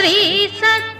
Shri సత్యనారాయణుని